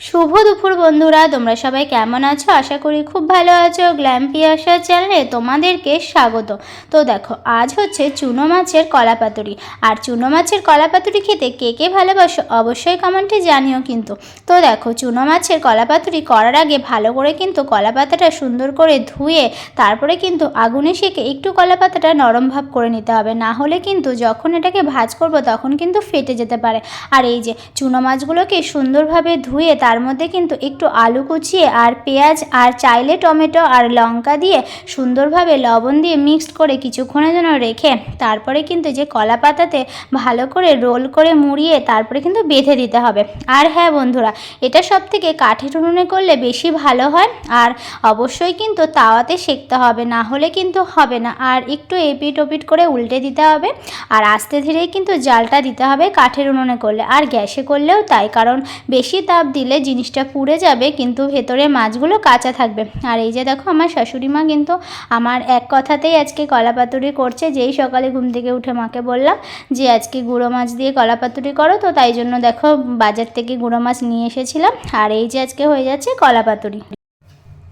শুভ দুপুর বন্ধুরা, তোমরা সবাই কেমন আছো? আশা করি খুব ভালো আছো। গ্ল্যাম্পি আসার চ্যানেলে তোমাদেরকে স্বাগত। তো দেখো, আজ হচ্ছে চুনো মাছের কলা পাতুরি। আর চুনো মাছের কলা পাতুরি খেতে কে কে ভালোবাসো অবশ্যই কমেন্টে জানিও কিন্তু। তো দেখো, চুনো মাছের কলা পাতুরি করার আগে ভালো করে কিন্তু কলা পাতাটা সুন্দর করে ধুয়ে তারপরে কিন্তু আগুনে সেকে একটু কলা পাতাটা নরম ভাব করে নিতে হবে। না হলে কিন্তু যখন এটাকে ভাজ করব তখন কিন্তু ফেটে যেতে পারে। আর এই যে চুনো মাছগুলোকে সুন্দরভাবে ধুয়ে তার মধ্যে কিন্তু একটু আলু কুচিয়ে আর পেঁয়াজ আর চাইলে টমেটো আর লঙ্কা দিয়ে সুন্দরভাবে লবণ দিয়ে মিক্সড করে কিছুক্ষণের জন্য রেখে তারপরে কিন্তু যে কলা পাতাতে ভালো করে রোল করে মুড়িয়ে তারপরে কিন্তু বেঁধে দিতে হবে। আর হ্যাঁ বন্ধুরা, এটা সব থেকে কাঠের উনুনে করলে বেশি ভালো হয় আর অবশ্যই কিন্তু তাওয়াতে সেঁকতে হবে, না হলে কিন্তু হবে না। আর একটু এপিট ওপিট করে উল্টে দিতে হবে আর আস্তে ধীরেই কিন্তু জালটা দিতে হবে কাঠের উনুনে করলে। আর গ্যাসে করলেও তাই, কারণ বেশি তাপ দিলে জিনিসটা পুড়ে যাবে, কিন্তু ভেতরে মাছগুলো কাঁচা থাকবে। আর এই যে দেখো, আমার শাশুড়ি মা কিন্তু আমার এক কথাতেই আজকে কলা পাতুরি করছে, যেই সকালে ঘুম থেকে উঠে মাকে বললাম যে, আজকে গুঁড়ো মাছ দিয়ে কলা পাতুরি করো তো, তাই জন্য দেখো বাজার থেকে গুঁড়ো মাছ নিয়ে এসেছিলাম। আর এই যে আজকে হয়ে যাচ্ছে কলা পাতুরি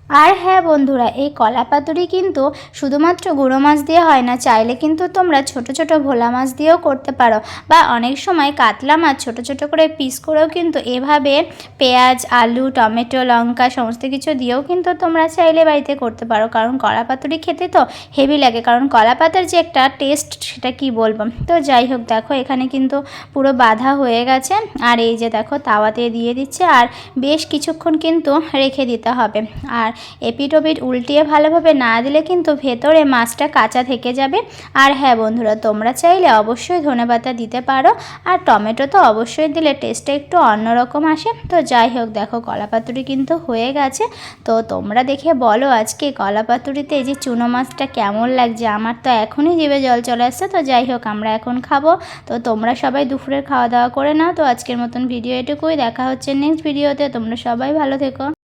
আর হ্যাঁ বন্ধুরা, এই কলা পাতুরি কিন্তু শুধুমাত্র গুঁড়ো মাছ দিয়ে হয় না, চাইলে কিন্তু তোমরা ছোট ছোট ভোলা মাছ দিয়েও করতে পারো বা অনেক সময় কাতলা মাছ ছোট ছোট করে পিস করেও কিন্তু এভাবে পেঁয়াজ, আলু, টমেটো, লঙ্কা সমস্ত কিছু দিয়েও কিন্তু তোমরা চাইলে বাড়িতে করতে পারো। কারণ কলা পাতুরি খেতে তো হেভি লাগে, কারণ কলা পাতার যে একটা টেস্ট সেটা কি বলব? তো যাই হোক, দেখো এখানে কিন্তু পুরো বাধা হয়ে গেছে। আর এই যে দেখো, তাওয়াতে দিয়ে দিচ্ছে আর বেশ কিছুক্ষণ কিন্তু রেখে দিতে হবে। আর এপিট ওপিট উল্টিয়ে ভালোভাবে না দিলে কিন্তু ভেতরে মাছটা কাঁচা থেকে যাবে। আর হ্যাঁ বন্ধুরা, তোমরা চাইলে অবশ্যই ধনেপাতা দিতে পারো। আর টমেটো তো অবশ্যই দিলে টেস্টটা একটু অন্যরকম আসে। তো যাই হোক, দেখো কলা পাতুরি কিন্তু হয়ে গেছে। তো তোমরা দেখে বলো আজকে কলা পাতুরিতে যে চুনো মাছটা কেমন লাগছে? আমার তো এখনই জিভে জল চলে আসছে। তো যাই হোক, আমরা এখন খাব। তো তোমরা সবাই দুপুরের খাওয়া দাওয়া করে নাও। তো আজকের মতন ভিডিও এটুকুই। দেখা হচ্ছে নেক্সট ভিডিওতে তোমরা সবাই ভালো থেকো।